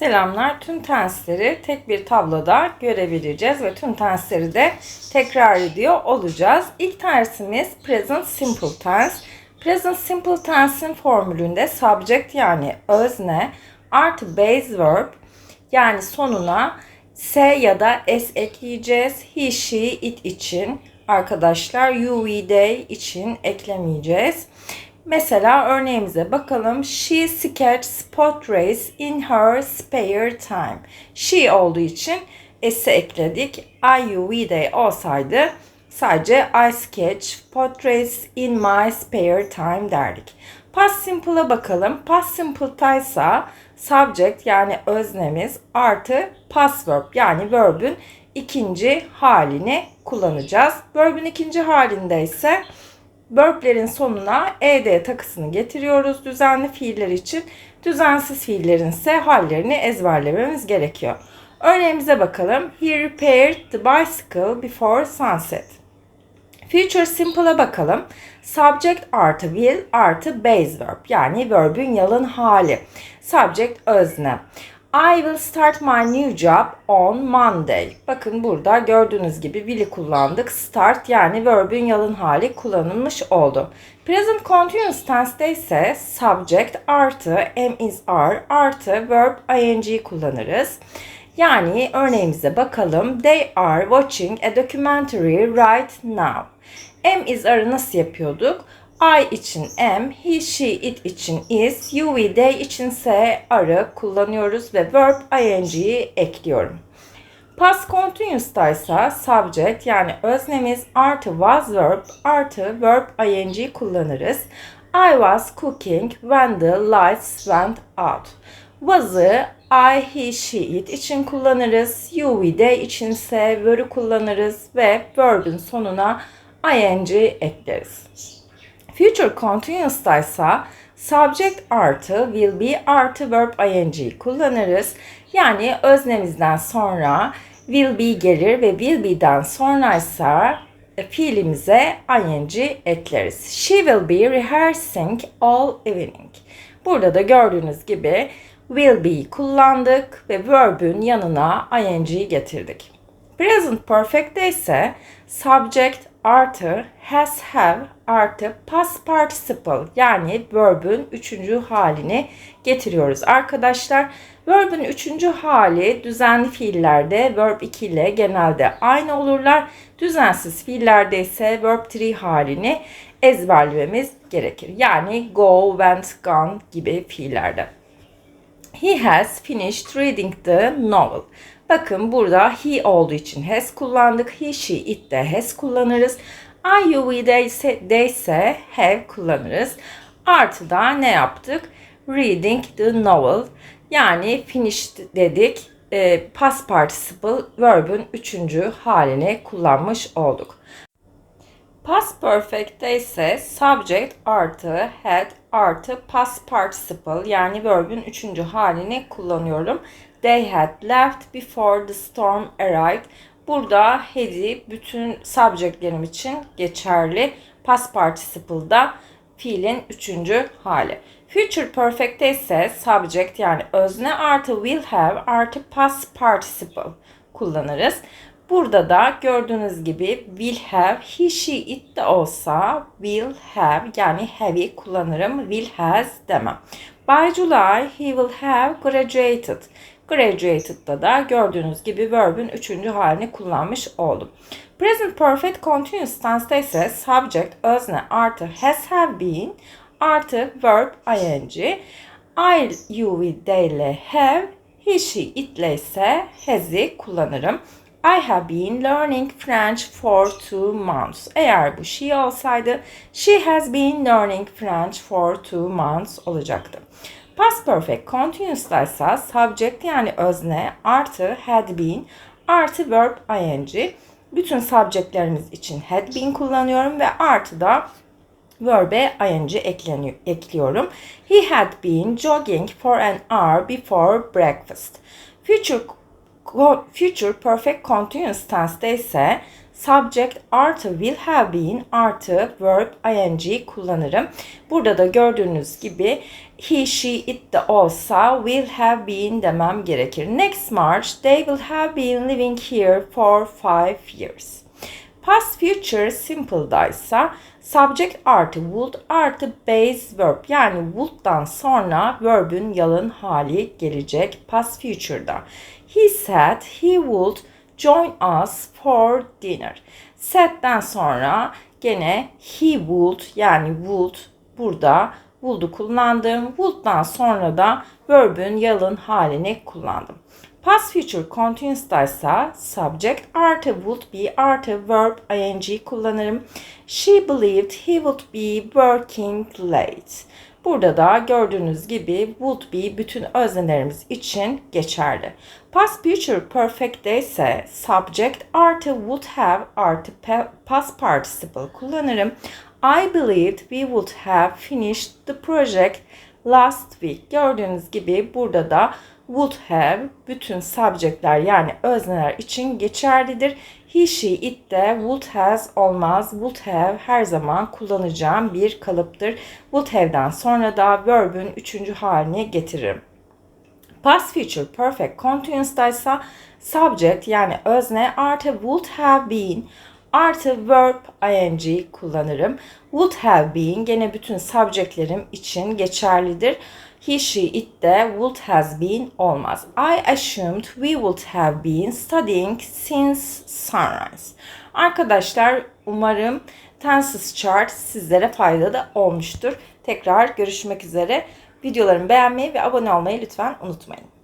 Selamlar. Tüm tensleri tek bir tabloda görebileceğiz ve tüm tensleri de tekrar ediyor olacağız. İlk tersimiz present simple tense. Present simple tense'in formülünde subject yani özne artı base verb yani sonuna s ya da s ekleyeceğiz. He, she, it için arkadaşlar you, we, they için eklemeyeceğiz. Mesela örneğimize bakalım. She sketches portraits in her spare time. She olduğu için s'i ekledik. I, you, we, they olsaydı sadece I sketch portraits in my spare time derdik. Past simple'a bakalım. Past simple'taysa subject yani öznemiz artı past verb yani verb'ün ikinci halini kullanacağız. Verb'ün ikinci halinde ise verb'lerin sonuna ed takısını getiriyoruz düzenli fiiller için. Düzensiz fiillerin ise hallerini ezberlememiz gerekiyor. Örneğimize bakalım. He repaired the bicycle before sunset. Future Simple'a bakalım. Subject artı will artı base verb yani verb'ün yalın hali. Subject özne. I will start my new job on Monday. Bakın burada gördüğünüz gibi will'i kullandık. Start yani verb'ün yalın hali kullanılmış oldu. Present continuous tense'de ise subject artı am is are artı verb ing kullanırız. Yani örneğimize bakalım. They are watching a documentary right now. Am is are'ı nasıl yapıyorduk? I için am, he, she, it için is, you, we, they içinse arı kullanıyoruz ve verb ing'yi ekliyorum. Past continuous'ta ise subject yani öznemiz artı was verb artı verb ing kullanırız. I was cooking when the lights went out. Was'ı I, he, she, it için kullanırız. You, we, they içinse were'ı kullanırız ve verb'in sonuna ing ekleriz. Future continuous'ta ise subject artı will be artı verb ing kullanırız. Yani öznemizden sonra will be gelir ve will be'den sonra ise fiilimize ing ekleriz. She will be rehearsing all evening. Burada da gördüğünüz gibi will be kullandık ve verb'ün yanına ing'yi getirdik. Present perfect'te ise subject artı has have artı past participle yani verb'ün üçüncü halini getiriyoruz arkadaşlar. Verb'ün üçüncü hali düzenli fiillerde verb 2 ile genelde aynı olurlar. Düzensiz fiillerde ise verb 3 halini ezberlememiz gerekir. Yani go, went, gone gibi fiillerde. He has finished reading the novel. Bakın burada he olduğu için has kullandık. He, she, it de has kullanırız. I, you, we, they ise, they ise have kullanırız. Artı da ne yaptık? Reading the novel. Yani finished dedik. E, past participle verb'ün üçüncü halini kullanmış olduk. Past perfect'te ise subject artı had artı past participle yani verb'ün üçüncü halini kullanıyorum. They had left before the storm arrived. Burada had'i bütün subjectlerim için geçerli. Past participle'da fiilin üçüncü hali. Future perfect'te ise subject yani özne artı will have artı past participle kullanırız. Burada da gördüğünüz gibi will have, he, she, it de olsa will have yani have'i kullanırım. Will has demem. By July he will have graduated. Graduated'da da gördüğünüz gibi verb'ün üçüncü halini kullanmış oldum. Present Perfect Continuous Tense'de ise subject özne artı has have been artı verb ing. I, you, we, they have, he, she, it ile ise has'i kullanırım. I have been learning French for two months. Eğer bu she olsaydı she has been learning French for two months olacaktı. Past perfect continuous'ta ise subject yani özne artı had been artı verb ing. Bütün subjectlerimiz için had been kullanıyorum ve artı da verbe ing ekliyorum. He had been jogging for an hour before breakfast. Future future perfect continuous tense'de ise subject artı will have been artı verb ing kullanırım. Burada da gördüğünüz gibi he, she, it de olsa will have been demem gerekir. Next March they will have been living here for five years. Past future simple'daysa subject artı would artı base verb yani would'dan sonra verb'ün yalın hali gelecek past future'da. He said he would join us for dinner. Said'den sonra gene he would yani would burada would'u kullandım. Would'dan sonra da verb'ün yalın halini kullandım. Past future continuous'daysa subject artı would be artı verb ing kullanırım. She believed he would be working late. Burada da gördüğünüz gibi would be bütün öznelerimiz için geçerli. Past future perfect'te ise subject artı would have artı past participle kullanırım. I believed we would have finished the project last week. Gördüğünüz gibi burada da would have bütün subjectler yani özneler için geçerlidir. He, she, it de would has olmaz. Would have her zaman kullanacağım bir kalıptır. Would have'den sonra da verb'ün üçüncü halini getiririm. Past future perfect continuous'daysa subject yani özne artı would have been artı verb ing kullanırım. Would have been gene bütün subjectlerim için geçerlidir. He, she, it de would has been olmaz. I assumed we would have been studying since sunrise. Arkadaşlar umarım tenses chart sizlere faydalı olmuştur. Tekrar görüşmek üzere. Videolarımı beğenmeyi ve abone olmayı lütfen unutmayın.